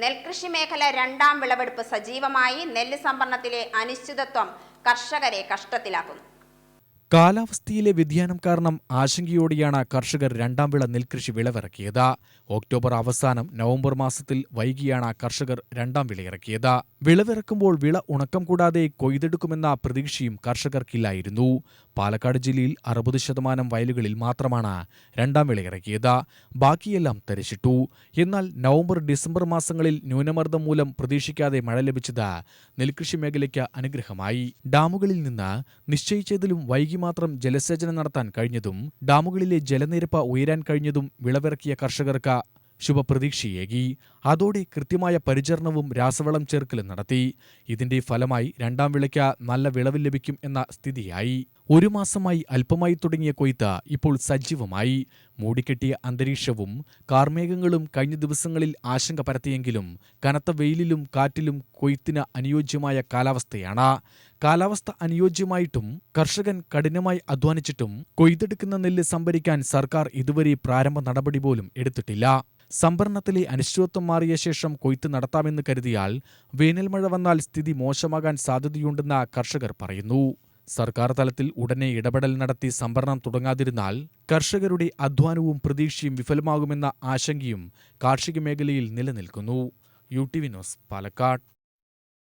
നെൽകൃഷി മേഖല രണ്ടാം വിളവെടുപ്പ് സജീവമായി നെല്ല് സംഭരണത്തിലെ അനിശ്ചിതത്വം കർഷകരെ കഷ്ടത്തിലാക്കുന്നു. കാലാവസ്ഥയിലെ വ്യതിയാനം കാരണം ആശങ്കയോടെയാണ് കർഷകർ രണ്ടാം വിള നെൽകൃഷി വിളവിറക്കിയത്. ഒക്ടോബർ അവസാനം നവംബർ മാസത്തിൽ വൈകിയാണ് കർഷകർ രണ്ടാം വിളയിറക്കിയത് വിളവിറക്കുമ്പോൾ വിള ഉണക്കം കൂടാതെ കൊയ്തെടുക്കുമെന്ന പ്രതീക്ഷയും കർഷകർക്കില്ലായിരുന്നു. പാലക്കാട് ജില്ലയിൽ അറുപത് ശതമാനം വയലുകളിൽ മാത്രമാണ് രണ്ടാം വിളയിറക്കിയത് ബാക്കിയെല്ലാം തരിശിട്ടു. എന്നാൽ നവംബർ ഡിസംബർ മാസങ്ങളിൽ ന്യൂനമർദ്ദം മൂലം പ്രതീക്ഷിക്കാതെ മഴ ലഭിച്ചത് നെൽകൃഷി മേഖലയ്ക്ക് അനുഗ്രഹമായി. ഡാമുകളിൽ നിന്ന് നിശ്ചയിച്ചതിലും വൈകി മാത്രം ജലസേചനം നടത്താൻ കഴിഞ്ഞതും ഡാമുകളിലെ ജലനിരപ്പ് ഉയരാൻ കഴിഞ്ഞതും വിളവിറക്കിയ കർഷകർക്ക് ശുഭപ്രതീക്ഷയേകി. അതോടെ കൃത്യമായ പരിചരണവും രാസവളം ചേർക്കലും നടത്തി. ഇതിന്റെ ഫലമായി രണ്ടാം വിളയ്ക്ക് നല്ല വിളവ് ലഭിക്കും എന്ന സ്ഥിതിയായി. ഒരു മാസമായി അല്പമായി തുടങ്ങിയ കൊയ്ത്ത് ഇപ്പോൾ സജീവമായി. മൂടിക്കെട്ടിയ അന്തരീക്ഷവും കാർമേഘങ്ങളും കഴിഞ്ഞ ദിവസങ്ങളിൽ ആശങ്ക പരത്തിയെങ്കിലും കനത്ത വെയിലിലും കാറ്റിലും കൊയ്ത്തിന് അനുയോജ്യമായ കാലാവസ്ഥയാണ്. കാലാവസ്ഥ അനുയോജ്യമായിട്ടും കർഷകൻ കഠിനമായി അധ്വാനിച്ചിട്ടും കൊയ്തെടുക്കുന്ന നെല്ല് സംഭരിക്കാൻ സർക്കാർ ഇതുവരെ പ്രാരംഭ നടപടി പോലും എടുത്തിട്ടില്ല. സംഭരണത്തിലെ അനിശ്ചിതത്വം മാറിയ ശേഷം കൊയ്ത്ത് നടത്താമെന്ന് കരുതിയാൽ വേനൽമഴ വന്നാൽ സ്ഥിതി മോശമാകാൻ സാധ്യതയുണ്ടെന്ന് കർഷകർ പറയുന്നു. സർക്കാർ തലത്തിൽ ഉടനെ ഇടപെടൽ നടത്തി സംഭരണം തുടങ്ങാതിരുന്നാൽ കർഷകരുടെ അധ്വാനവും പ്രതീക്ഷയും വിഫലമാകുമെന്ന ആശങ്കയും കാർഷിക മേഖലയിൽ നിലനിൽക്കുന്നു. U T V news Palakkad.